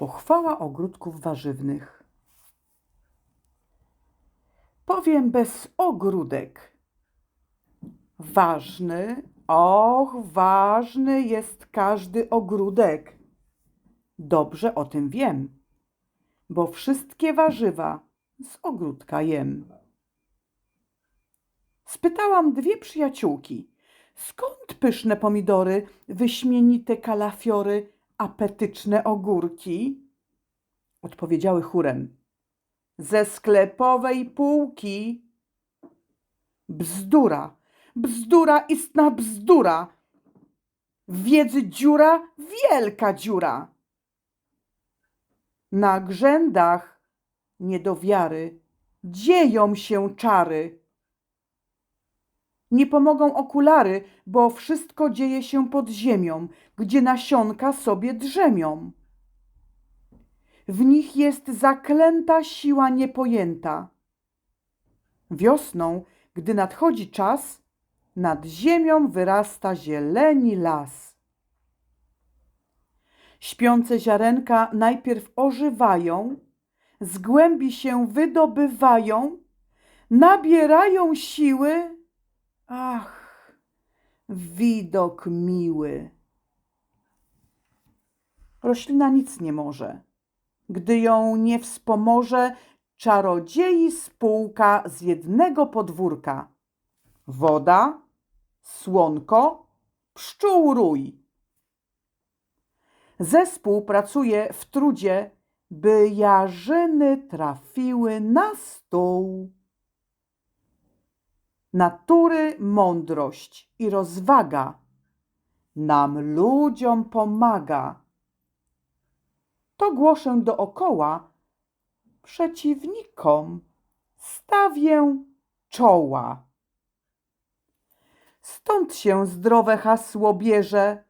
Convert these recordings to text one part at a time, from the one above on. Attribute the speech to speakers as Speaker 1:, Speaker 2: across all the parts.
Speaker 1: Pochwała ogródków warzywnych. Powiem bez ogródek. Ważny, och, ważny jest każdy ogródek. Dobrze o tym wiem, bo wszystkie warzywa z ogródka jem. Spytałam dwie przyjaciółki, skąd pyszne pomidory, wyśmienite kalafiory, apetyczne ogórki? Odpowiedziały chórem. Ze sklepowej półki. Bzdura, bzdura istna bzdura. Wiedzy dziura, wielka dziura. Na grzędach niedowiary dzieją się czary. Nie pomogą okulary, bo wszystko dzieje się pod ziemią, gdzie nasionka sobie drzemią. W nich jest zaklęta siła niepojęta. Wiosną, gdy nadchodzi czas, nad ziemią wyrasta zieleni las. Śpiące ziarenka najpierw ożywają, z głębi się wydobywają, nabierają siły. Ach, widok miły. Roślina nic nie może, gdy ją nie wspomoże czarodziei spółka z jednego podwórka. Woda, słonko, pszczół rój. Zespół pracuje w trudzie, by jarzyny trafiły na stół. Natury mądrość i rozwaga nam ludziom pomaga. To głoszę dookoła, przeciwnikom stawię czoła. Stąd się zdrowe hasło bierze,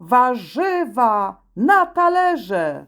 Speaker 1: warzywa na talerze.